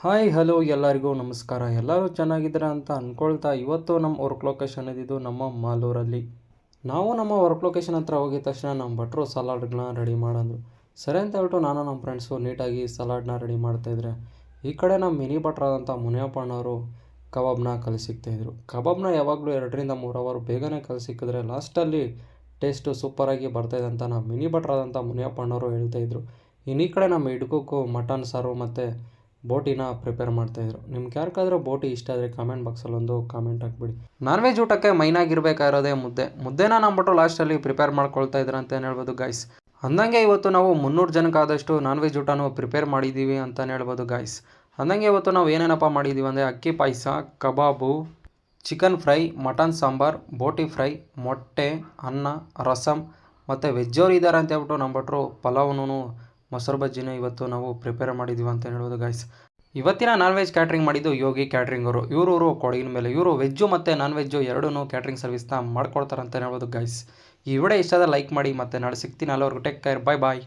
Hi, hello ಎಲ್ಲರಿಗೂ ನಮಸ್ಕಾರ. ಎಲ್ಲರೂ ಚೆನ್ನಾಗಿದ್ದೀರಾ ಅಂತ ಅಂದ್ಕೊಳ್ತಾ ಇವತ್ತು ನಮ್ಮ ವರ್ಕ್ ಲೊಕೇಶನ್ ಇದ್ದಿದ್ದು ನಮ್ಮ ಮಾಲೂರಲ್ಲಿ. ನಾವು ನಮ್ಮ ವರ್ಕ್ ಲೊಕೇಶನ್ ಹತ್ರ ಹೋಗಿದ ತಕ್ಷಣ ನಮ್ಮ ಭಟ್ರು ಸಲಾಡ್ಗಳನ್ನ ರೆಡಿ ಮಾಡೋದು ಸರಿ ಅಂತ ಹೇಳ್ಬಿಟ್ಟು ನಾನು ನಮ್ಮ ಫ್ರೆಂಡ್ಸು ನೀಟಾಗಿ ಸಲಾಡ್ನ ರೆಡಿ ಮಾಡ್ತಾಯಿದ್ರೆ ಈ ಕಡೆ ನಮ್ಮ ಮಿನಿ ಭಟ್ರಾದಂಥ ಮುನಿಯಪ್ಪಣ್ಣವರು ಕಬಾಬ್ನ ಕಲಿಸಿಕ್ತಾಯಿದ್ರು ಕಬಾಬ್ನ ಯಾವಾಗಲೂ ಎರಡರಿಂದ ಮೂರು ಅವರ್ ಬೇಗನೆ ಕಲಿಸಿಕ್ಕಿದ್ರೆ ಲಾಸ್ಟಲ್ಲಿ ಟೇಸ್ಟು ಸೂಪರಾಗಿ ಬರ್ತಾಯಿದೆ ಅಂತ ನಮ್ಮ ಮಿನಿ ಭಟ್ರಾದಂಥ ಮುನಿಯಪ್ಪಣ್ಣವರು ಹೇಳ್ತಾಯಿದ್ರು ಇನ್ನು ಈ ಕಡೆ ನಮ್ಮ ಹಿಡ್ಕುಕ್ಕು ಮಟನ್ ಸಾರು ಮತ್ತು ಬೋಟಿನ ಪ್ರಿಪೇರ್ ಮಾಡ್ತಾಯಿದ್ರು ನಿಮ್ಗೆ ಯಾರಿಗಾದ್ರೂ ಬೋಟಿ ಇಷ್ಟ ಆದರೆ ಕಾಮೆಂಟ್ ಬಾಕ್ಸಲ್ಲಿ ಒಂದು ಕಾಮೆಂಟ್ ಹಾಕ್ಬಿಡಿ. ನಾನ್ ವೆಜ್ ಊಟಕ್ಕೆ ಮೈನಾಗಿರಬೇಕಾಗಿರೋದೇ ಮುದ್ದೆ. ಮುದ್ದೆನ ನಂಬಿಟ್ಟು ಲಾಸ್ಟಲ್ಲಿ ಪ್ರಿಪೇರ್ ಮಾಡ್ಕೊಳ್ತಾ ಇದ್ರು ಅಂತ ಹೇಳ್ಬೋದು ಗಾಯ್ಸ್ ಅಂದಂಗೆ ಇವತ್ತು ನಾವು ಮುನ್ನೂರು ಜನಕ್ಕಾದಷ್ಟು ನಾನ್ ವೆಜ್ ಊಟನೂ ಪ್ರಿಪೇರ್ ಮಾಡಿದ್ದೀವಿ ಅಂತಲೇ ಹೇಳ್ಬೋದು ಗಾಯ್ಸ್ ಅಂದಂಗೆ ಇವತ್ತು ನಾವು ಏನೇನಪ್ಪ ಮಾಡಿದ್ದೀವಿ ಅಂದರೆ ಅಕ್ಕಿ ಪಾಯಸ, ಕಬಾಬು ಚಿಕನ್ ಫ್ರೈ ಮಟನ್ ಸಾಂಬಾರ್, ಬೋಟಿ ಫ್ರೈ ಮೊಟ್ಟೆ, ಅನ್ನ ರಸಮ್ ಮತ್ತು ವೆಜ್ಜವ್ರು ಇದ್ದಾರೆ ಅಂತ ಹೇಳ್ಬಿಟ್ಟು ನಮ್ಮ ಭಟ್ರು ಪಲಾವ್ನೂ ಮೊಸರು ಬಜ್ಜಿನೂ ಇವತ್ತು ನಾವು ಪ್ರಿಪೇರ್ ಮಾಡಿದ್ದೀವಿ ಅಂತ ಹೇಳ್ಬೋದು ಗಾಯ್ಸ್ ಇವತ್ತಿನ ನಾನ್ ವೆಜ್ ಕ್ಯಾಟ್ರಿಂಗ್ ಮಾಡಿದ್ದು ಯೋಗಿ ಕ್ಯಾಟ್ರಿಂಗ್ ಅವರು. ಇವರು ಕೊಡಗಿನ ಮೇಲೆ. ಇವರು ವೆಜ್ಜು ಮತ್ತು ನಾನ್ ವೆಜ್ಜು ಎರಡೂ ಕ್ಯಾಟ್ರಿಂಗ್ ಸರ್ವಿಸ್ನ ಮಾಡ್ಕೊಡ್ತಾರೆ ಅಂತ ಹೇಳ್ಬೋದು ಗಾಯ್ಸ್ ಈ ವಿಡಿಯೋ ಇಷ್ಟ ಲೈಕ್ ಮಾಡಿ ಮತ್ತು ನಾಳೆ ಸಿಗ್ತೀನಿ. ಅಲ್ಲವರೆಗೂ ಟೇಕ್ ಕೇರ್ ಬಾಯ್ ಬಾಯ್